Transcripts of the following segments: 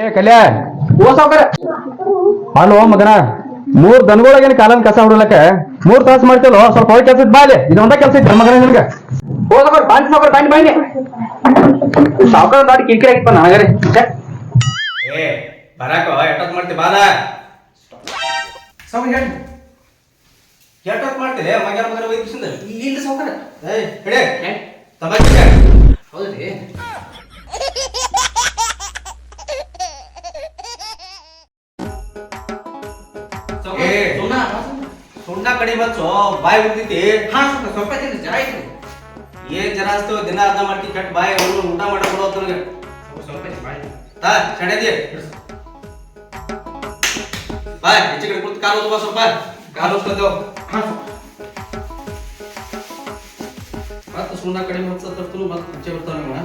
ಏ ಕಲ್ಯಾ ಓ ಸಾವ್ಕಾರ. ಅಲ್ಲೋ ಮಗನ. ಮೂರ್ ದನಗಳಾಗೇನು ಕಾಲನ್ ಕಸ ಹೊಡಲಕ್ಕ? ಮೂರ್ ತಾಸು ಮಾಡ್ತೇಲೋ ಸ್ವಲ್ಪ ಹೋಗಿ ಕೆಲಸ ಬಾಲೆ ಇದೊಂದ ಕೆಲಸ ಇತ್ತು ಮಗನ ನಿನ್ಗ. ಸಾವ್ಕಾರ ಬಾಂಡಿ ಸಾವ್ಕಾರ ಬಾಂಡಿ ಬಾಂಡಿ. ಸಾವ್ಕಾರ ದಾಟಿ ಕಿರಿಕಿರಿ ಆಗಿಪ್ಪ ನನಗರೆ. ಏ ಬರಾಕ ಎಷ್ಟೊತ್ತು ಮಾಡ್ತಿ ಬಾಲ. ಹೇಳಿ. ಮಗನ ಮಗನ ಇಲ್ಲ ಸಾವ್ಕಾರ. ಹೌದ್ರಿ. ಏ. ಸುಣ್ಣ ಸುಣ್ಣ. ಕಡಿ ಬಚ್ಚು ಬಾಯಿ ಉಳಿದೈತಿ ಹಾ ಸ್ವಲ್ಪ ಸ್ವಲ್ಪ ತಿನ್ನಿ ಜರ ಐತ್ರಿ ಏನ್ ಜನ ಅಸ್ತು ದಿನ ಅರ್ಧ ಮಾಡ್ತಿ ಕೆಟ್ಟ ಬಾಯಿ ಊಟ ಮಾಡಕ್ ಕೊಡೋದು ನನಗೆ. ಸ್ವಲ್ಪ ಬಾಯ್ ತಾ ಚಡದಿ ಬಾಯ್ ಹೆಚ್ಚು ಕಡೆ ಕುಂತು ಕಾಲು ಹೋಗ್ಬಾ ಸ್ವಲ್ಪ. ಕಾಲು ಹೋಗ್ತದೇವು ಹಾ ಮತ್ತೆ ಸುಣ್ಣ ಕಡಿಮೆ ಹಚ್ಚ ತರ್ತನು ಮತ್ತೆ ಮುಂಚೆ ಬರ್ತಾವ ನಿಮ್ಮ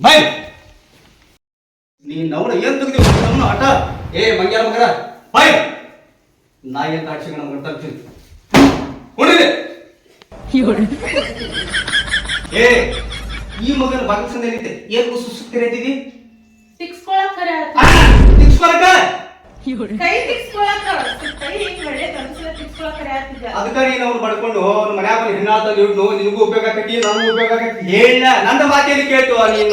ಬಾಯ್ ನೀನ್ ಅವನ ಏನ್ ತೆಗ್ದಿ ನಮ್ಮ ಆಟ ಏ ಮಂಗ್ಯಾರ ಮಗರ ಬಾಯ್ ನಾ ಏನ್ ತಾಡ್ಸಿಗ ನಮ್ಮ ಗಂಟ ಅಂತೀನಿ ಹೊಡಿದೆ ಏ ಈ ಮಗನ ಬಾಗಿಸಂದ ಏನಿದೆ ಏನ್ ಸುಸುತ್ತಿರತಿದಿ ತಿಕ್ಸ್ಕೊಳಕ್ ಖರೆ ಆತು. ತಿಕ್ಸ್ಕೊಳಕ ಕೈ ತಿಕ್ಸ್ಕೊಳಕ್ ಕೈ ಹಿಂಗ್ ಒಳ್ಳೆ ಕನ್ಸಲ ತಿಕ್ಸ್ಕೊಳಕ್ ಖರೆ ಆಗ್ತಿದ್ದ. ಅದಕ್ಕ ನೀನು ಅವ್ನು ಬಡ್ಕೊಂಡು ಅವ್ನ ಮನ್ಯಾಗ ನಿನಗೂ ಉಪಯೋಗ ಆಕತಿ ನನಗೂ ಉಪಯೋಗ ಆಕತಿ. ಹೇಳ ನನ್ನ ಮಾತೇನು ಕೇಳ್ತು ನೀನ್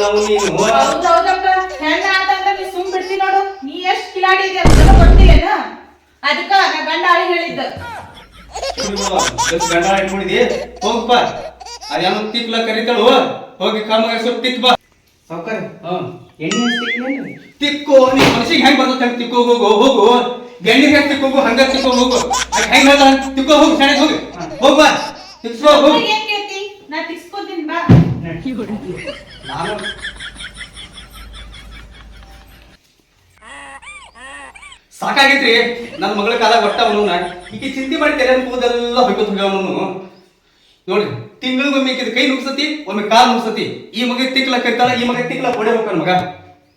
ಹೆಣ್ಣ ಆತಂದ್ರ ನೀ ಸುಮ್ ಬಿಡ್ತಿ ನೋಡು. ನೀ ಎಷ್ಟು ಕಿಲಾಡಿ ಇದೆ ಅಂತ ಗೊತ್ತಿಲ್ಲೇನ? ಅದಕ್ಕ ನಾ ಗಂಡ ಆಳಿ ಹೇಳಿದ್ದ. ಗಂಡ ಇಟ್ಕೊಂಡಿದಿ ಹೋಗಪ್ಪ ಅದೇನೋ ತಿಕ್ಲ ಕರಿತಾಳು. ಹೋಗಿ ಕಾಮ ಸ್ವಲ್ಪ ತಿಕ್ ಬಾ. ಸಾವ್ಕಾರ ಹ್ಮ್. ಎಣ್ಣೆ ಹಚ್ತಿಕ್ಲೇನ್ರಿ ತಿಕ್ಕೋ ನೀ ಮನಸ್ಸಿಗೆ ಹೆಂಗ್ ಬರ್ತೈತೆ ಹಂಗ್ ತಿಕ್ಕೋ ಹೋಗು ಹೋಗು ಗಂಡಿಗೆ ಹೆಂಗ್ ಹೋಗು ಹಂಗ ತಿಕ್ಕೋ ಹೋಗು. ಅದ್ ಹೆಂಗ್ ಹೇಳ್ದ ತಿಕ್ಕೋ ಹೋಗು ಸಣ್ಣ ಹೋಗಿ. ಹೋಗ್ ಬಾ. ತಿಕ್ಸ್ಕೋ ಹೋಗು. ಏನ್ ಕೇಳ್ತಿ? ನಾ ತಿಕ್ಸ್ಕೊತೀನಿ ಬಾ. ನಾನು ಸಾಕಾಗೈತ್ರಿ ನನ್ನ ಮಗಳ ಕಾಲ ಒಟ್ಟ ಅವನು. ಈಕೆ ಚಿಂತೆ ಮಾಡಿ ತಲೆ ಕೂದೆಲ್ಲ ಹೋಗ್ಯಾವ ಅವನು ನೋಡ್ರಿ, ತಿಂಗಳಿಗೊಮ್ಮೆ ಇದು ಕೈ ನುಗ್ಸತಿ ಒಮ್ಮೆ ಕಾಲ್ ನುಗ್ಸತಿ ಈ ಮಗ ತಿಕ್ಲ ಕರಿತಾಳ ಈ ಮಗ ತಿಕ್ಲ ಹೊಡೆ ಹೋಗ್ತಾನ ಮಗ.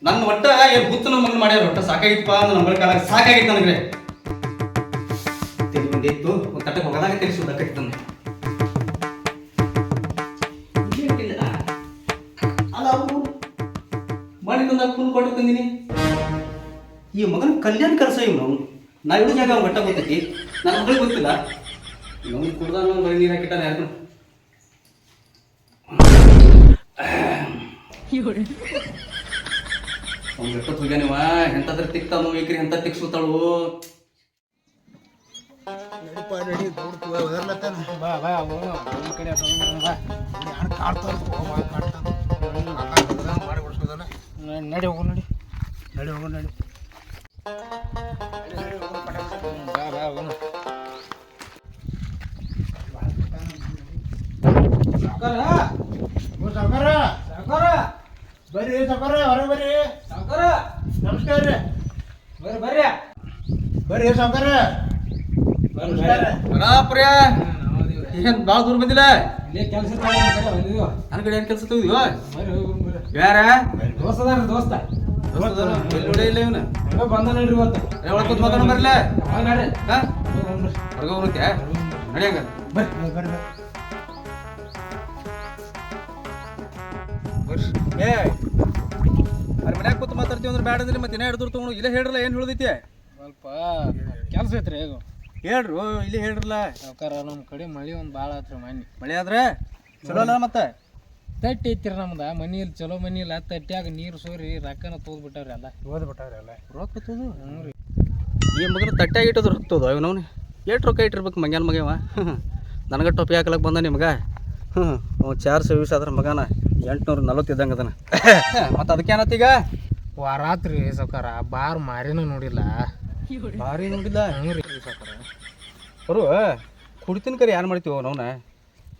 ನನ್ನ ಒಟ್ಟ ಏನು ಗುತ್ತು ನಮ್ಮ ಮಗನ ಮಾಡ್ಯಾರ ಒಟ್ಟ ಸಾಕಾಗಿತ್ತಪ್ಪ ನನ್ನ ಮಗಳ ಕಾಲ. ಸಾಕಾಗಿತ್ತು ನನಗೆ. ಇತ್ತು ಒಂದು ತಟ್ಟೆ ಹೋಗದಾಗ ತಿಳಿಸೋದ ನನಗೆ ಅಲ್ಲ, ಅವರು ಮಾಡಿ ತಂದಾಗ ಕೊಟ್ಟು ತಂದಿನಿ. ಈ ಮಗನ ಕಲ್ಯಾಣ ಕರ್ಸ ಇವ್ ನಾ ಇಡೋ ಜಾಗ ಅವ್ನ್ ಒಟ್ಟ ಗೊತ್ತೈತಿ ನನ್ನ ಮಗಳಿಗೆ ಗೊತ್ತಿಲ್ಲ. ಇವನು ಕುಡ್ದ ಬರೀ ನೀರು ಹಾಕಿಟ್ಟಾರ ಯಾರು ಅವ್ನು ಎಷ್ಟೊತ್ತು ಹೋಗ್ಯಾನಿವ ಏಕರಿ ತಿಕ್ತಾನು ಏಕ್ರಿ, ಎಂತ ತಿಕ್ಸುತ್ತಾಳು ನಡಿ, ಹೋಗು, ನಡಿ. ನಡಿ, ಹೋಗು, ನಡಿ. ಸಾವ್ಕಾರ ಸಾವ್ಕಾರ ಬರ್ರಿ ಸಾವ್ಕಾರ ಹೊರಗೆ ಬರ್ರಿ. ಸಾವ್ಕಾರ ನಮಸ್ಕಾರ ರೀ. ಬರ್ರಿ ಬರ್ರಿ. ಬರ್ರಿ ಸಾವ್ಕಾರ ಬರಾಪ್ರ್ಯ ಏನ್ ಭಾಳ ದೂರ ಬಂದಿಲ್ಲ? ಇಲ್ಲೇ ಕೆಲಸ ಬಂದಿದ್ವು ನನ್ನ ಕಡೆ ಏನ್ ಕೆಲಸ ತೆಗ್ದಿವ ಯಾರ? ದೋಸ್ತ ದೋಸ್ತ. ನೋಡೇ ಇಲ್ಲ ಇವನು. ಬಂದ ನೋಡ್ರಿ ಇವತ್ತು. ಒಳಗೆ ಮಾತಾಡೋ ಬರ್ಲ. ಹೊರಗೆ ಹೋಗ್ರತ್ಯಾ ನಡಿಯಂಗ ಬರ್ರಿ ಬರ್ರಿ. ಏ ಅರೆ ಮನ್ಯಾಗ ಕೂತು ಮಾತಾಡ್ತೀವಿ ಅಂದ್ರೆ ಬ್ಯಾಡ ಅಂದ್ರೆ ಮತ್ತೆ ಇನ್ನ ಹಿಡಿದ್ರು ತಗೊಂಡು ಇಲ್ಲೇ ಹೇಳ್ರಲ್ಲ ಏನು ಹೇಳ್ದೈತಿ? ಸ್ವಲ್ಪ ಕೆಲಸ ಐತ್ರಿ ಈಗ ಹೇಳ್ರು ಇಲ್ಲೇ ಹೇಳ್ರಲ್ಲ. ಸಾವ್ಕಾರ ನಮ್ಮ ಕಡೆ ಮಳಿ ಒಂದು ಭಾಳ ಆತ್ರಿ ಮನೆ ಮಳೆ ಆದ್ರೆ? ಚಲೋ ಅಲ್ಲ ಮತ್ತೆ? ತಟ್ಟಿ ಐತಿರಿ ನಮ್ದ. ಮನಿಯಲ್ಲಿ ಚಲೋ ಮನಿ ಇಲ್ಲ ತಟ್ಟ್ಯಾಗ ನೀರು ಸೋರಿ ರೊಕ್ಕನ ತೋದ್ ಬಿಟ್ಟವ್ರಿ ಎಲ್ಲ ಓದ್ ಬಿಟ್ಟವ್ರಿ ಎಲ್ಲ ರೊಕ್ಕ ತೋದು? ಹ್ಞೂ ರೀ. ಈ ಮಗನ ತಟ್ಟ್ಯಾಗ ಇಟ್ಟದ ರೊಕ್ಕ ತೋದು. ಅವ್ನು ಎಷ್ಟು ರೊಕ್ಕ ಇಟ್ಟಿರ್ಬೇಕು ಮಂಗ್ಯಾನ ಮಗವ ನನಗೆ ಟೊಪ್ಪಿ ಹಾಕ್ಲಕ್ ಬಂದ ನಿಮ್ಗೆ. ಹ್ಞೂ ಅವ್ನು ಚಾರ್ ಸರ್ವಿಸ್ ಆದ್ರೆ ಮಗನ ಎಂಟ್ನೂರ ನಲವತ್ತು ಇದ್ದಂಗೆ ಅದನ್ನ ಮತ್ತು ಅದಕ್ಕೆ ಏನತ್ತೀಗ ವಾರಾತ್ರಿ ಸಕಾರ ಬಾರ್ ಮಾರಿನೂ ನೋಡಿಲ್ಲ. ಭಾರಿ ನೋಡಿಲ್ಲ? ಹ್ಞೂ ರೀ ಸೌಕಾರ. ಬರು ಕುಡಿತೀನಿ ಕರಿ ಯಾರು ಮಾಡ್ತೀವೋ ನಾವ್ನ?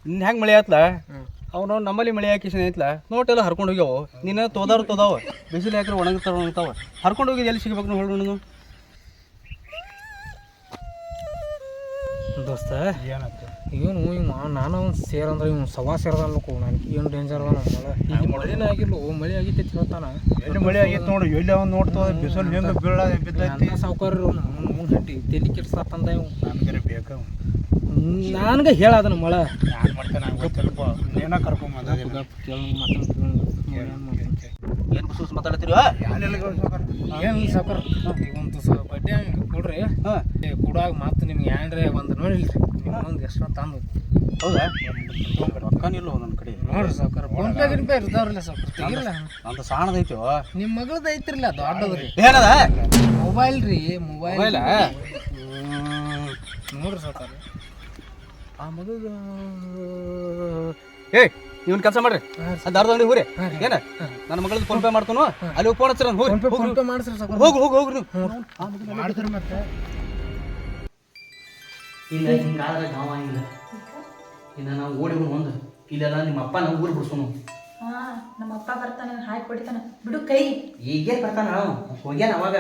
ಇನ್ನು ಹೆಂಗೆ ಮಳೆ ಆತ್ಲ? ಅವನು ನಮ್ಮಲ್ಲಿ ಮಳೆ ಹಾಕಿಸಿ ಐತ್ಲ ನೋಟೆಲ್ಲ ಹರ್ಕೊಂಡು ಹೋಗ್ಯಾವ? ನಿನ್ನ ತೋದಾರು ತೋದಾವ, ಬಿಸಿಲು ಹಾಕಿದ್ರೆ ಒಣಗ್ತಾವ ಹರ್ಕೊಂಡು ಹೋಗಿದ್ದು ಎಲ್ಲಿ ಸಿಗ್ಬೇಕು ನಾವು ನನಗೆ ದೋಸ್ತ. ಏನಾಯ್ತು? ಇವನು ಇವ ನಾನು ಅವ್ನು ಸೇರಂದ್ರೆ ಇವ್ನು ಸವಾ ಸೇರ್ದನ್ಲಕ್ಕು ನನಗೆ ಏನು ಡೇಂಜರ್ ಅದ ಈಗ ಮಳೆನೇ ಆಗಿಲ್ಲ ಮಳೆ ಆಗಿತ್ತು ಹೇಳ್ತಾನ. ಎಲ್ಲಿ ಮಳೆ ಆಗಿತ್ತು ನೋಡು ಎಲ್ಲಿ ಅವ್ನು ನೋಡ್ತದ ಬಿಸಿಲು ಹೆಂಗೆ ಬೀಳ ಬಿದ್ದೈತಿ. ಅಂತ ಸಾವುಕಾರ ಮುಂದೆ ಹಟ್ಟಿ ತಲೆ ಕೆಡ್ಸತ್ತಂದ ಇವ್ ಬೇಕ ಬೇಕು ಹೇಳ ಅದನ್ನ ಮಳೆ. ಯಾರು ಮಾಡ್ತಾನೆ ಗೊತ್ತಿಲ್ಲಪ್ಪ. ನೀನ ಕರ್ಕೊಂಬಂದ ಏನು ಬಸೂಸ್ ಮಾತಾಡ್ತೀರಿ ಏನು ಸಾಕರ್ ಒಂದು ಬಡ್ಡಿ ಹಂಗೆ ಕೊಡ್ರಿ. ಕೊಡುವಾಗ ಮತ್ತೆ ನಿಮ್ಗೆ ಏನ್ರಿ ಒಂದು ನೋಡಿಲ್ರಿ. ನಿಮ್ಮ ಮುಂದೆ ಎಷ್ಟು ತಂದು ಹೌದಾ? ರೊಕ್ಕನಿಲ್ಲ ಒಂದೊಂದು ಕಡೆ? ನೋಡ್ರಿ ಸಾವುಕಾರ. ಫೋನ್ ಪೇ ಗಿನ್ ಪೇ ಇರ್ತಾವ್ರಲ್ಲ ಸಾವುಕಾರ. ತೆಗಿರಲ್ಲ ನಂದು ಸಾಣದೈತಿ ನಿಮ್ಮ ಮಗಳದ್ದು ಐತ್ರಿಲ್ಲ ದೊಡ್ಡದ್ರಿ. ಏನದ? ಮೊಬೈಲ್ ರೀ ಮೊಬೈಲ್ ನೋಡ್ರಿ ಸಾವುಕಾರ. ಆ ಮಗದ ಏ ನೀವ್ ಕೆಲಸ ಮಾಡ್ರಿ. ಅದು ಅರ್ಧ ಅಂಗಡಿ ಹೋಗ್ರಿ ಏನ? ನನ್ನ ಮಗಳದ್ದು ಫೋನ್ ಪೇ ಮಾಡ್ತಾನು? ಅಲ್ಲಿ ಹೋಗಿ ಫೋನ್ ಹಚ್ಚಿರ ಹೋಗಿ ಫೋನ್ ಪೇ ಫೋನ್ ಹೋಗ್ರಿ. ನೀವು. ಮತ್ತೆ. ಇಲ್ಲ ಹಿಂಗಾದ್ರೆ ಗಾವ ಇಲ್ಲ ಇನ್ನ ನಾವು ಓಡಿ ಒಂದು. ಇಲ್ಲೆಲ್ಲ ನಿಮ್ಮ ಅಪ್ಪ ನಾವು ಊರು ಬಿಡ್ಸೋನು ಹಾ ನಮ್ಮ ಅಪ್ಪ ಬರ್ತಾನ ಹಾಕಿ ಹೊಡಿತಾನ ಬಿಡು ಕೈ. ಈಗೇನ್ ಬರ್ತಾನ ಹೋಗ್ಯಾನ ಅವಾಗ.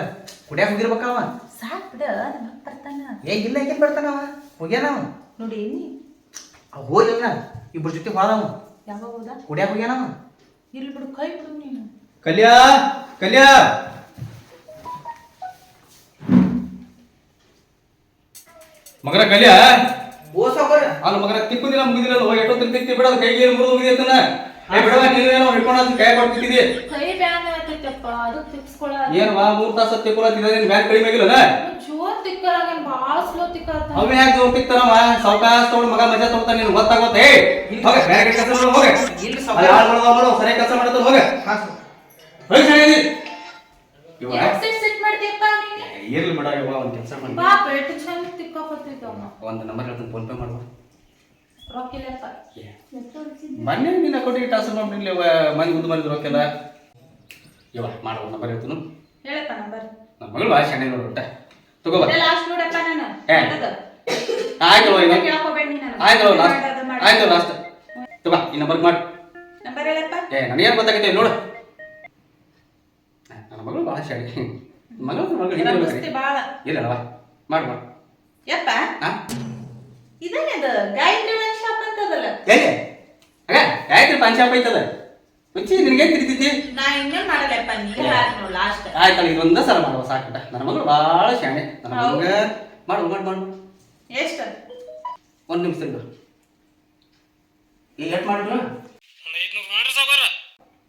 ಕುಡಿಯಾಕ ಹೋಗಿರ್ಬೇಕ ಅವ. ಸಾಕ್ ಬಿಡ ನಮ್ಮ ಅಪ್ಪ ಬರ್ತಾನ. ಏ ಇಲ್ಲ ಈಗೇನ್ ಬರ್ತಾನ ಅವ? ಹೋಗ್ಯಾನ ಅವ ನೋಡಿ ಹೋಗ್ಲಿಲ್ಲ ಇಬ್ಬರ ಜೊತೆ ಹೋದವ ಯಾವಾಗ ಹೋದ ಕುಡಿಯಾಕ ಹೋಗ್ಯಾನ ಅವ? ಇಲ್ಲಿ ಬಿಡು ಕೈ ಬಿಡು ನೀನು. ಕಲ್ಯಾ ಕಲ್ಯಾ. ಮಗನ ಕಲ್ಯಾ. ಅಲ್ಲ ಮಗನ ತಿಕ್ಕುದಿಲ್ಲ ಮುಗಿದಿಲ್ಲ ಹೋಗಿ ಎಷ್ಟೋ ತಿಂತಿ ಬಿಡೋದು ಕೈಗೆ ಮುರಿದು ಹೋಗಿದೆ ಏ ಬಿಡವ ನೀನೇನೋ ಹಿಡ್ಕೊಂಡು ಕೈ ಕೊಟ್ಟಿದ್ದೀವಿ ಕೈ ಬ್ಯಾನ್ ತಿಕ್ಸ್ಕೊಳ ಏನ್ ವಾ ಮೂರ್ ತಾಸ ತಿಕ್ಕೊಳತ್ತಿದ ನಿನ್ ಬ್ಯಾಂಕ್ ಕಡಿಮೆ ಆಗಿಲ್ಲನ ಜೋರ್ ತಿಕ್ಕಲಾಗ ಬಾಳ ಸ್ಲೋ ತಿಕ್ಕಲತ್ತ ಅವ್ನ ಯಾಕೆ ಜೋರ್ ತಿಕ್ತಾನವ ಸಾವ್ಕಾಸ್ ತಗೊಂಡ್ ಮಗ ಮಜಾ ತಗೋತಾನ ನೀನ್ ಗೊತ್ತಾಗೋತ ಏ ಹೋಗ ಬೇರೆ ಕೆಲಸ ಮಾಡು ಹೋಗ. ಇಲ್ಲಿ ಮಾಡೋದು ಮಾಡು ಸರಿಯಾಗಿ ಕೆಲಸ ಹೋಗ. ಹೋಗಿ ಸರಿಯಾಗಿ. ಇವ ಯಾಕ್ ಸಿಟ್ ಸಿಟ್ ಮಾಡ್ತೀಯಪ್ಪ ನೀನು? ಇರ್ಲಿ ಬಿಡ ಇವ ಒಂದ್ ಕೆಲಸ ಮಾಡಿ. ಚಂದ ಒಂದ್ ನಂಬರ್ ಹೇಳ್ತೀನಿ ಫೋನ್ ಪೇ ಮಾಡುವ ರೊಕ್ಕಿಲ್ಲಪ್ಪ ಮೊನ್ನೆ ನಿನ್ನ ಕೊಟ್ಟಿಗೆ ಟ್ರಾನ್ಸ್ಫರ್ ಮಾಡಿ ಮನೆ ಮುಂದೆ ಮಾಡಿದ್ರು ರೊಕ್ಕೆಲ್ಲ. ಇವ ಮಾಡುವ ನಂಬರ್ ಹೇಳ್ತೀನಿ. ಹೇಳಪ್ಪ ನಂಬರ್ ನನ್ನ ಮಗಳು ಭಾಳ ಶಾಣೆ ನೋಡು ಒಟ್ಟ. ತಗೋಬ ಲಾಸ್ಟ್ ನೋಡಪ್ಪ ನಾನು. ಆಯ್ತು. ಆಯ್ತು ಲಾಸ್ಟ್ ಆಯ್ತು ಲಾಸ್ಟ್ ತಗೋ ಈ ನಂಬರ್ ಮಾಡಿ. ನಂಬರ್ ಹೇಳಪ್ಪ. ಏ ನನಗೇನು ಗೊತ್ತಾಗೈತೆ ನೋಡು. ನನ್ನ ಮಗಳು ಭಾಳ ಶಾಣೆ. ಮಗಳು ಮಗಳು ಇಲ್ಲ ಅಲ್ವಾ ಮಾಡು ಮಾಡು. ಯಪ್ಪ. ಇದೇನದು? ಗಾಯತ್ರಿ ಪಂಚಾಪ್ ಶಾಪ್ ಅಂತದಲ್ಲ. ಏ ಯಾಕೆ ಪಂಚಾಪ್ ಐತದ ಹುಚ್ಚಿ ನಿನಗೆ ತಿರುಗ್ತೈತಿ ನಾ ಇನ್ನೇನ್ ಮಾಡಲ್ಲಪ್ಪ ನೀ ಹಾಕ್ ನೋಡ್ ಲಾಸ್ಟ್ ಆಯ್ತಲ್ಲ ಇದೊಂದ ಸಲ ಮಾಡುವ ಸಾಕಿಟ ನನ್ನ ಮಗಳು ಭಾಳ ಶಾಣೆ. ನನ್ನ ಮಗ ಮಾಡು ಮಾಡು ಮಾಡು. ಎಷ್ಟು ಒಂದು ನಿಮಿಷ ಇರು. ಎಷ್ಟು ಮಾಡಿದ್ರು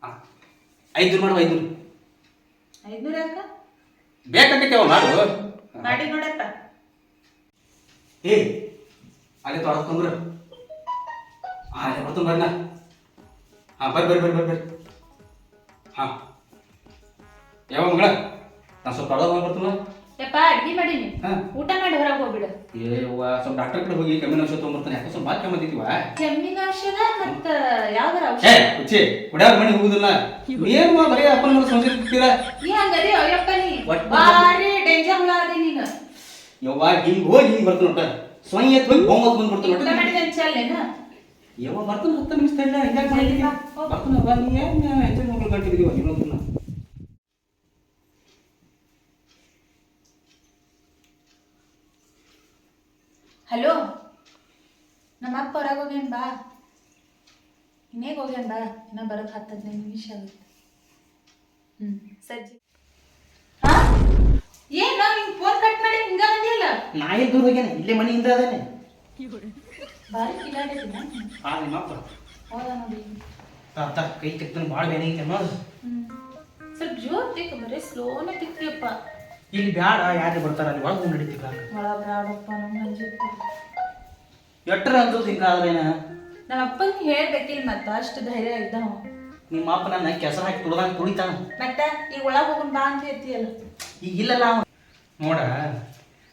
ಹಾಂ ಐದು ಮಾಡು ಐದು ಐದ್ನೂರ ಯಾಕ? ಬೇಕಂತೇವ ಮಾಡು? ಮಾಡಿ ನೋಡಪ್ಪ. ಏ ಅಲ್ಲಿ ಬರ್ನ ಹಾಂ ಬರ್ರಿ ಬರ್ರಿ ಬರ್ರಿ ಬರ್ರಿ. ಹಾ. ಯಾವ ಮಗಳ? ನಾನು ಸ್ವಲ್ಪ ತೊಡೋದು ಬರ್ತೀನಿ ಯಪ್ಪ ಅಡ್ಗೆ ಮಾಡೀನಿ ಹಾ. ಊಟ ಮಾಡಿ ಹೊರಗೆ ಹೋಗ್ಬಿಡು. ಏ ಅವ್ವ ಸ್ವಲ್ಪ ಡಾಕ್ಟರ್ ಕಡೆ ಹೋಗಿ ಕಮ್ಮಿನ ಔಷಧ ತೊಗೊಂಬರ್ತಾನೆ. ಯಾಕೆ ಸ್ವಲ್ಪ ಭಾಳ ಕೆಮ್ಮತ್ತಿದ್ವ ಕೆಮ್ಮಿನ ಔಷಧ ಮತ್ತ ಯಾವ್ದಾರ ಏ ಔಷಧ ಹುಚ್ಚಿ ಕುಡಿಯಾರ ಮನೆ ಹೋಗುದಿಲ್ಲ. ಏನು ಬರೀ ಅಪ್ಪನ ಸಂಸಾರ ಇರ್ತೀರಾ ನೀ ಹಂಗದಿ ಅಯ್ಯಪ್ಪ ನೀ. ಒಟ್ಟು- ಬಾರಿ ಡೇಂಜರ್ ಹುಳ ಅದಿ ನೀನು. ಯವ್ವ ಹಿಂಗ್ ಹೋಗಿ ಹಿಂಗ್ ಬರ್ತಾನ ನೋಟ ಸ್ವಯಂ ಎತ್ ಹೋಗಿ ಬೊಮ್ಮತ್ ಬಂದ್ಬಿಡ್ತು ಬರ್ತಾನ ಊಟ ಮಾಡಿದ ಅನ್ಸಲ್ಲೇನ ಬರ್ತಾನ ಹತ್ತು ನಿಮಿಷ ಬರ್ತಾನ ಬಾ. ನೀ ಏನು ಮಕ್ಕಳು ಕಟ್ಟಿದ್ರಿ ಇರೋದನ್ನ? ಹಲೋ? ನಮ್ಮ ಅಪ್ಪ ಹೊರಗೆ ಹೋಗ್ಯಾನ ಬಾ. ಇನ್ನೇಗ ಹೋಗ್ಯಾನ ಬಾ. ಇನ್ನ ಬರೋಕ್ ಹತ್ತು ಹದಿನೈದು ನಿಮಿಷ ಆಗುತ್ತೆ. ಹ್ಮ್ ಸಜ್ಜಿ. ಹಾ? ಏನು ಹಿಂಗ್ ಫೋನ್ ಕಟ್ ಮಾಡಿ ಹಿಂಗ ಬಂದಿಲ್ಲ ನಾ ಎಲ್ಲಿ ದೂರ ಹೋಗ್ಯಾನ? ಇಲ್ಲೇ ಮನೆಯಿಂದ ಅದಾನೆ. ಬಾರಿ ಕಿಲಾಡಿದಿನ ಆ ನಿಮ್ಮ ಅಪ್ಪ ಹೌದಾ ನೋಡಿ. ತಾತ ಕೈ ತೆಗ್ತಾನೆ ಭಾಳ ಬೇನೆ ಐತೆ ನೋಡು. ಸ್ವಲ್ಪ ಜೋರ್ ತಿಕ್ಕ ಬರೀ ಸ್ಲೋನ ತಿಕ್ತಿಯಪ್ಪ ಇಲ್ಲಿ ಬ್ಯಾಡ ಯಾರು ಬರ್ತಾರ ಅಲ್ಲಿ ಒಳಗೆ ನಡೀತಿಲ್ಲ ಒಳ ಬ್ರಾಡಪ್ಪ ನಮ್ಮ ಹಂಜಿತ್ತು ಎಟ್ರ ಅಂದದ್ದು ಹಿಂಗಾದ್ರೇನ ನಮ್ಮ ಅಪ್ಪನ ಹೇಳ್ಬೇಕಿಲ್ಲ ಮತ್ತ ಅಷ್ಟು ಧೈರ್ಯ ಇದ್ದಾವ ನಿಮ್ಮ ಅಪ್ಪ ನನ್ನ ಕೆಸರು ಹಾಕಿ ತುಳ್ದಂಗ ತುಳಿತಾನ ಮತ್ತ ಈಗ ಒಳಗೆ ಹೋಗೋಣ ಬಾ ಅಂತ ಹೇಳ್ತೀಯಲ್ಲ. ಈಗ ಇಲ್ಲಲ್ಲ ನೋಡ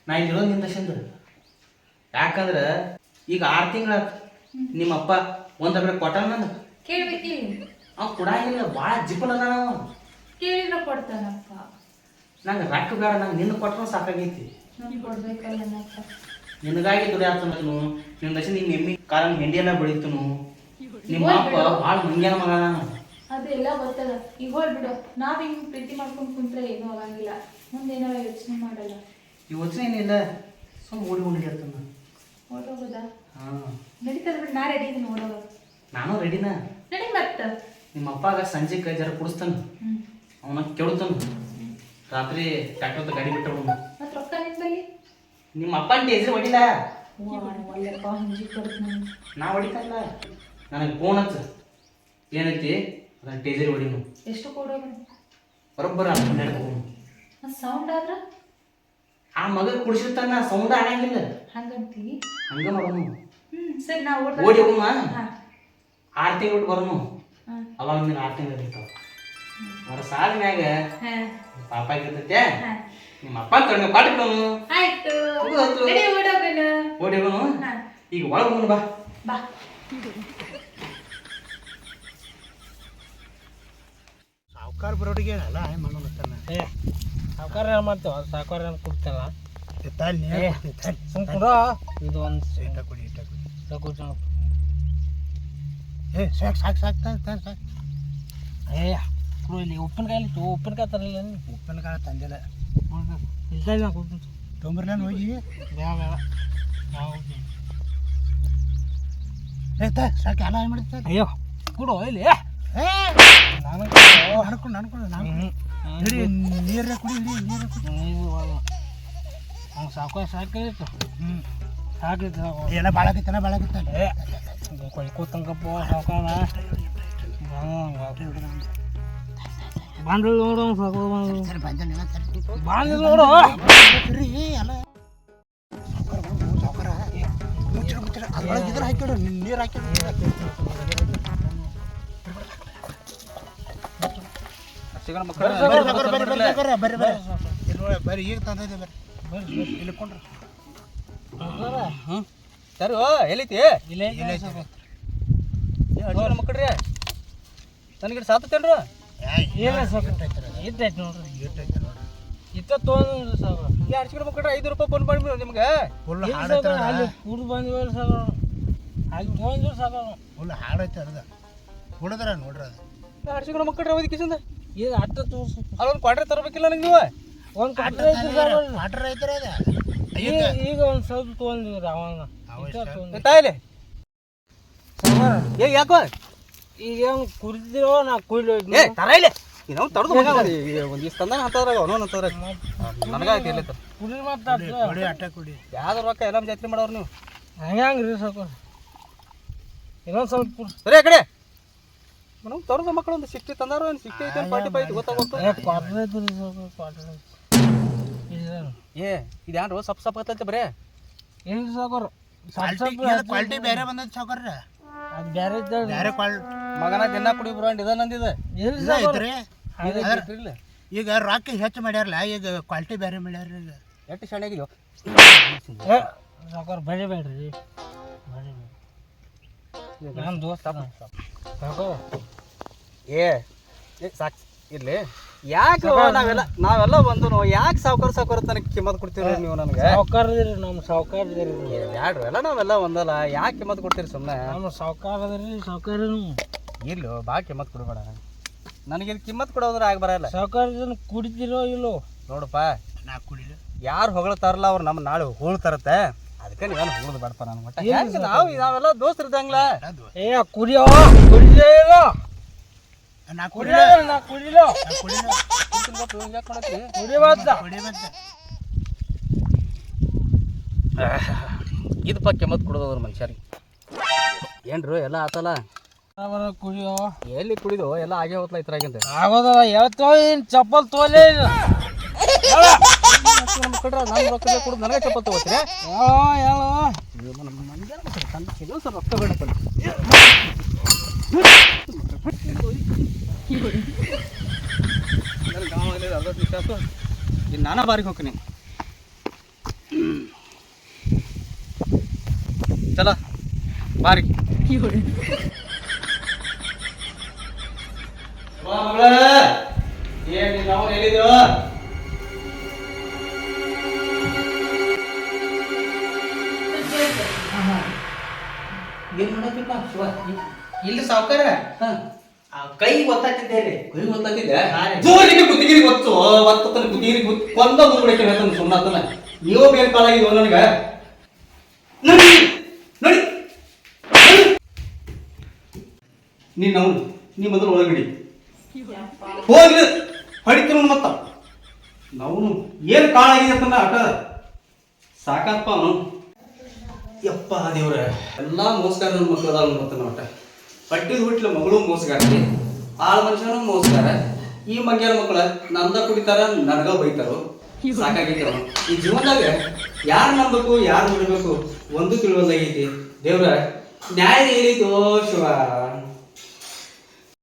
ನಾ ಇಲ್ಲಿ ಇರೋದು ನಿಂದ ಚಂದ ಯಾಕಂದ್ರ ಈಗ ಆರು ತಿಂಗಳ ನಿಮ್ಮ ಅಪ್ಪ ಒಂದ್ ಅಬ್ರೆ ಕೊಟ್ಟಾನ ನಂದು? ಕೇಳ್ಬೇಕಿ ಅವ್ ಕೊಡಂಗಿಲ್ಲ ಭಾಳ ಜಿಪಲ್ ಅದ ನಾವು ಕೇಳಿದ್ರ ಕೊಡ್ತಾನಪ್ಪ. ನಂಗೆ ರೊಕ್ಕ ಬೇಡ ನಂಗೆ ನಿನ್ನ ಕೊಟ್ಟರು ಸಾಕಾಗೈತಿ. ನನ್ ಕೊಡ್ಬೇಕಲ್ಲ ನಿನಗಾಗಿ ದುಡಿಯಾತನು ನಿನ್ನ ದಶ ನಿನ್ನ ಎಮ್ಮಿ ಕಾರಣ ಹೆಂಡಿ ಎಲ್ಲ ಬೆಳೀತನು ನಿಮ್ಮ ಅಪ್ಪ ಭಾಳ ಮಂಗ್ಯಾನ ಮಗ ಅದೆಲ್ಲ ಗೊತ್ತದ. ಈಗ ಹೋಗ್ಬಿಡು ನಾವ್ ಹಿಂಗ್ ಪ್ರೀತಿ ಮಾಡ್ಕೊಂಡ್ ಕುಂತ್ರೆ ಏನು ಆಗಂಗಿಲ್ಲ. ಮುಂದೇನಾರ ಯೋಚನೆ ಮಾಡಲ್ಲ. ಯೋಚನೆ ಏನಿಲ್ಲ ಸುಮ್ಮ ಓಡಿ ಓಡಿ ಹೊರಟೋಗೋದಾ ಹಾಂ ನಡೀತದ ಬಿಡು ನಾ ರೆಡಿ ಇದೀನಿ ಹೊರಡೋಗ ನಾನು ರೆಡಿನ ನಡಿ ಮತ್ತ. ನಿಮ್ಮ ಅಪ್ಪಾಗ ಸಂಜೆಗೆ ಜರ ಕುಡಿಸ್ತಾನ ಅವನ ಕೆಡುತ್ತಾನ. ರಾತ್ರಿ ಟ್ಯಾಕ್ಟರ್ ಗಾಡಿ ಬಿಟ್ಟು ಮತ್ತೆ ರೊಕ್ಕ ನಿನ್ ಬಲ್ಲಿ ನಿಮ್ಮ ಅಪ್ಪನ ಟೇಸ್ರಿ ಹೊಡಿಲ್ಲ ಒಳ್ಳೆಪ್ಪ ಹಿಂಜಿ ನಾ ಹೊಡಿತಲ್ಲ ನನಗೆ ಫೋನ್ ಹಚ್ಚ. ಏನೈತಿ? ಅದನ್ನ ಟೇಸರಿ ಹೊಡಿನು ಎಷ್ಟು ಕೊಡೋಗ ಬರೋಬ್ಬರ ಹನ್ನೆರಡು ಸೌಂಡ್ ಆದ್ರ? ಆ ಮಗ ಕುಡಿಸಿರ್ತಾನ ಸೌಂಡ್ ಆಗಂಗಿಲ್ಲ ಹಂಗಂತೀವಿ ಹಂಗ ಮಾಡೋನು ಸರಿ ನಾ ಓಡ್ ಓಡಿ ಹೋಗಮ್ಮ ಆರು ತಿಂಗಳು ಬಿಟ್ಟು ಬರೋನು. ಅವಾಗ ನೀನು ಆರು ತಿಂಗಳು ಇರ್ತಾವ. ಅವ್ರ ಸಾಲ ಮ್ಯಾಗ ಹಾ. ಪಾಪ ಆಗಿರ್ತೈತೆ. ನಿಮ್ಮ ಅಪ್ಪ ಕಡಿಮೆ ಆಯ್ತು. ನಡಿ ಓಡಿ ಹೋಗೋನು. ಈಗ ಒಳಗೆ ಬಾ. ಬಾ. ಸಾವುಕಾರ ಬರೋಡಿಗೆ ಅಲ್ಲ ಮಾಡೋಣ ಏ ಸಾವುಕಾರ ಏನು ಮಾಡ್ತೇವ? ಸಾವುಕಾರ ಏನು ಕೊಡ್ತಲ್ಲ? ಇದು ಒಂದು ಇಟ್ಟ ಕೊಡಿ ಇಟ್ಟ ಕೊಡಿ. ಸಾಕು ಏ ಸಾಕು ಸಾಕು ಸಾಕು ಸಾಕು ಸಾಕು ಏ ಕೊಡು ಇಲ್ಲಿ ಉಪ್ಪಿನಕಾಯಿ ಇತ್ತು ಉಪ್ಪಿನಕಾಯಿ ತರಲಿಲ್ಲ ಉಪ್ಪಿನಕಾಳ ತಂದಿಲ್ಲ ಇಲ್ಲ ಕೊಡ್ತೀನಿ ತೊಂಬರ್ಲೇನು ಹೋಗಿ ಬೇಡ ಬೇಡ ನಾವು ಏ ತಾ ಸಾಕು ಎಲ್ಲ ಏನು ಮಾಡ್ತಾರೆ ಅಯ್ಯೋ ಕೊಡು ಇಲ್ಲಿ ಏ ನಾನು ನಡ್ಕೊಂಡು ನಡ್ಕೊಂಡು ನಾನು ಹ್ಞೂ ಹಿಡಿ ನೀರೇ ಕುಡಿ ಹಿಡಿ ನೀರೇ ಕುಡಿ ನೀವು ಹಂಗೆ ಸಾಕು ಸಾಕಿತ್ತು ಹ್ಞೂ ಸಾಕಿತ್ತು ಸಾಕು ಎಲ್ಲ ಭಾಳ ಬರ್ರಿ ಬರ್ರಿ ಬರ್ರಿ ಬರ್ರಿ ಕೊಯ್ಕೋತಂಗಪ್ಪ ಬರ್ರಿ ಬರ್ರಿ ನೋಡು ಬರ್ರಿ ಬರ್ರಿ ಬರ್ರಿ ಬರ್ರಿ ಬರ್ರಿ ನೋಡು. ಎಲ್ಲ. ಹಾಕಿಡು ನೀರು ಬರ್ರಿ ಬರ್ರಿ ಬರ್ರಿ ಬರ್ರಿ ಬರ್ರಿ ಬರ್ರಿ ಈಗ ಬರ್ರಿ ಬರ್ರಿ. ಇಲ್ಲಿ ಕೊಂಡ್ರಿ. ಸರಿ ಎಲ್ಲಿತಿ? ಇಲ್ಲೇ. ಮಕ್ಕಳ್ರಿ ನನಗೆ ಸಾತೇನ್ರಿ ಇಲ್ಲ ಸಾಕು ಇಟ್ಟೈತೆ ರೀ. ಇದ್ದೈತೆ ನೋಡ್ರಿ. ಇಟ್ಟೈತೆ ನೋಡ್ರಿ. ಇತ್ತ ತೊಗೊಂಡ್ರಿ ಈ ಮಕ್ಕಳ್ರಿ ಐದು ರೂಪಾಯಿ ಫೋನ್ ನಿಮ್ಗೆ? ಅಲ್ಲಿ ಕುಡ್ದು ಬಂದಿವಲ್ಲ ಸಾಕು ಅಲ್ಲಿ ತೊಗೊಂಡ್ರಿ ಫುಲ್ ಹಾಡೈತೆ ಕುಡಿದ್ರ ನೋಡ್ರಿ ಅದು. ಮಕ್ಕಳ್ರಿ ಅಟ್ಟ ತೋರ್ಸು. ಅಲ್ಲೊಂದು ಕ್ವಾಟ್ರೆ ತರಬೇಕಿಲ್ಲ ನಂಗೆ ನೀವು? ಒಂದು ಕಟ್ರೆ ಐತ್ರಿ ಸಾಕು ವಾಟರ್ ಐತ್ರಿ ಅದ. ಈಗ ಈಗ ಒಂದು ಸ್ವಲ್ಪ ತೊಗೊಂಡಿವ್ರಿ ರಾವಣ ಅವ ಇಷ್ಟ ಇಷ್ಟ. ತಾಯಿಲೆ ಏ ಯಾಕೋ? ಈಗ ಏನು ಕುಡಿದಿರೋ ನಾ ಕುಯ್ಲು ಏ ತರ ಇಲ್ಲಿ. ನಾವು ತಡೆದು ಒಂದು ಇಷ್ಟು ತಂದಾನ ಹತ್ತದ್ರಾಗ ಅವನು ಹತ್ತದ್ರಾಗ. ನನಗಾಯ್ತು ಎಲ್ಲಿ ಕುಡಿ ಕುಡಿ ಅಟ್ಟ ಕುಡಿ. ಯಾವ್ದು ರೊಕ್ಕ ಎಲ್ಲ ಜಾತ್ರೆ ಮಾಡೋರು ನೀವು? ಹಂಗ್ರಿ ಸಾಕು ಇನ್ನೊಂದು ಸ್ವಲ್ಪ. ಸರಿ ಆ ಕಡೆ. ನಾವು ತರದ ಮಕ್ಕಳು ಒಂದು ಸಿಕ್ಸ್ಟಿ ತಂದಾರ ಒಂದು ಸಿಕ್ತಿ ಐತೆ ಪಾರ್ಟಿ ಪಾಯ್ತು ಗೊತ್ತಾಗುತ್ತೆ ಸಾಕು ಐತಿ ಏ ಇದು ಯಾರು ಸಪ್ ಸಪ್ ಹತ್ತೈತೆ ಬರೇ. ಏನು ಸಾಕೋರು ಕ್ವಾಲಿಟಿ ಬೇರೆ ಬಂದೈತಿ ಸಾವ್ಕಾರ. ಅದು ಬೇರೆ ಇದ್ದ ಬೇರೆ ಕ್ವಾಲಿಟಿ ಮಗನ ದಿನ ಕುಡಿ ಬ್ರೋ ಇದ ನಂದಿದೆ ಐತ್ರಿ. ಈಗ ರೊಕ್ಕ ಹೆಚ್ಚು ಮಾಡ್ಯಾರಲ್ಲ ಈಗ ಕ್ವಾಲಿಟಿ ಬೇರೆ ಮಾಡ್ಯಾರ ಈಗ. ಎಷ್ಟು ಶಾಣೆಗಿದ್ಯೋ ಸಾಕೋರ್ ಬೇಡ ಬೇಡ್ರಿ ಬೇಡ ನಮ್ಮ ದೋಸ್ತ. ಸಾಕೋ ಏ ಸಾಕ್. ಇರ್ಲಿ. ಯಾಕೆ ನಾವೆಲ್ಲ ನಾವೆಲ್ಲ ಬಂದು ಯಾಕೆ ಸಾವುಕಾರ ಸಾವುಕಾರ ತನಕ ಕಿಮ್ಮತ್ ಕೊಡ್ತೀರಿ ನೀವು ನನಗೆ? ಸಾವುಕಾರದಿರಿ ನಮ್ಮ ಸಾವುಕಾರದಿರಿ ಬ್ಯಾಡ್ರಿ ಎಲ್ಲ ನಾವೆಲ್ಲ ಒಂದಲ್ಲ. ಯಾಕೆ ಕಿಮ್ಮತ್ ಕೊಡ್ತೀರಿ ಸುಮ್ಮನೆ ನಮ್ಮ ಸಾವುಕಾರದಿರಿ ಸಾವುಕಾರನು ಇಲ್ಲೋ ಬಾ ಕಿಮ್ಮತ್ ಕೊಡಬೇಡ ನನಗೆ ಇದು ಕಿಮ್ಮತ್ ಕೊಡೋದ್ರೆ ಆಗ ಬರಲ್ಲ. ಸಾವುಕಾರದನ್ನು ಕುಡಿದಿರೋ ಇಲ್ಲೋ? ನೋಡಪ್ಪ. ನಾ ಕುಡಿಲ್ಲ ಯಾರು ಹೊಗಳ್ತಾರಲ್ಲ ಅವ್ರು ನಮ್ಮ ನಾಳೆ ಹೋಗ್ತಾರತ್ತೆ ಅದಕ್ಕೆ ನೀವೇನು ಹೋಗುದು ಬೇಡಪ್ಪ ನನ್ನ ಮಟ್ಟ ನಾವು ನಾವೆಲ್ಲ ದೋಸ್ತರಿದ್ದಂಗ್ಲ? ಏ ಕುಡಿಯೋ ಕುಡಿದೇ ಇಲ್ಲ ನಾ ಕುಡಿಲೋ. ನಾ ಕುಡಿಲ್ಲ ಯಾಕೆ ಮಾಡತ್ತಿ ಕುಡಿಬಾರ್ದ ಕುಡಿ ಮತ್ತೆ. ಕೊಡೋದ್ರ ಮನುಷ್ಯರಿಗೆ. ಏನ್ರು ಎಲ್ಲ ಆತಲ್ಲ? ಕುಡಿಯೋ? ಎಲ್ಲಿ ಕುಡಿದು? ಎಲ್ಲ ಆಗೇ ಹೋತ್ಲ ಇದ್ರಾಗಿಂದ ಆಗೋದಲ್ಲ ಹೇಳ್ತೋ ಏನು ಚಪ್ಪಲ್ ತೋಲೇ ಇಲ್ಲ. ನಮ್ಮ ಕಡ್ರ ನಮ್ಮ ರೊಕ್ಕ ಕುಡಿದು ನನಗೆ ಚಪ್ಪಲ್ ತಗೋತೀರಿ? ಹೇಳೋ ಹೇಳೋ. ನಮ್ಮ ಸ್ವಲ್ಪ ರೊಕ್ಕ ಬೇಡಪ್ಪ ಇನ್ನು ನಾನಾ ಬಾರಿಗೆ ಹೋಗ್ತೀನಿ ಚಲ ಬಾರಿ ಏನಿಲ್ಲ ಏನು ಮಾಡತ್ತಿಪ್ಪ ಶಿವ? ಇಲ್ಲಿ ಸಾವುಕಾರ? ಹಾಂ. ಕೈ ಗೊತ್ತಾಗ್ತಿದ್ದೆ ರೀ ಕೈ ರೀ. ಜೋರಿಗೆ ಬುದ್ಧಿಗಿರಿ ಗೊತ್ತು. ಒತ್ತತನ ಬುದ್ಧಿಗಿರಿ ಗೊತ್ತು ಕೊಂದ ಮುಂದ್ಬಿಡಕ್ಕೆ ಹೇಳ್ತಾನೆ ಸುಮ್ಮನಾತನ ನೀವು ಕಾಲಾಗಿದ್ವು ನನಗ. ನೋಡಿ ನೋಡಿ ನೀನ್ ಅವನು ನೀ ಮೊದಲು ಒಳಗಡಿ. ಹೋಗ್ಲಿ. ಹೊಡಿತೀನಿ ಮತ್ತ. ನಾವು ಏನ್ ಕಾಳಾಗಿದೆ ಅಂತಂದ ಆಟ ಸಾಕಪ್ಪ ಅವನು. ಯಪ್ಪ ದೇವ್ರ ಎಲ್ಲಾ ಮೋಸಗಾರ ಮಕ್ಳು ಅದಾವ ಗೊತ್ತ ಒಟ್ಟ ಪಟ್ಟಿದ ಹುಟ್ಲ ಮಗಳು ಮೋಸಗಾರ. ಆಳ ಮನುಷ್ಯನು ಮೋಸ್ತಾರ. ಈ ಮಂಗ್ಯಾನ ಮಕ್ಕಳ ನಂದ ಕುಡಿತಾರ ನನಗ ಬೈತಾರೋ. ಸಾಕಾಗೈತಿ. ಈ ಜೀವನದಾಗ ಯಾರು ನಂಬಬೇಕು ಯಾರು ಬಿಡಬೇಕು ಒಂದು ತಿಳಿವಲ್ಲಾಗೈತಿ ದೇವ್ರ ನ್ಯಾಯ ಏನೈತೋ ಶಿವ.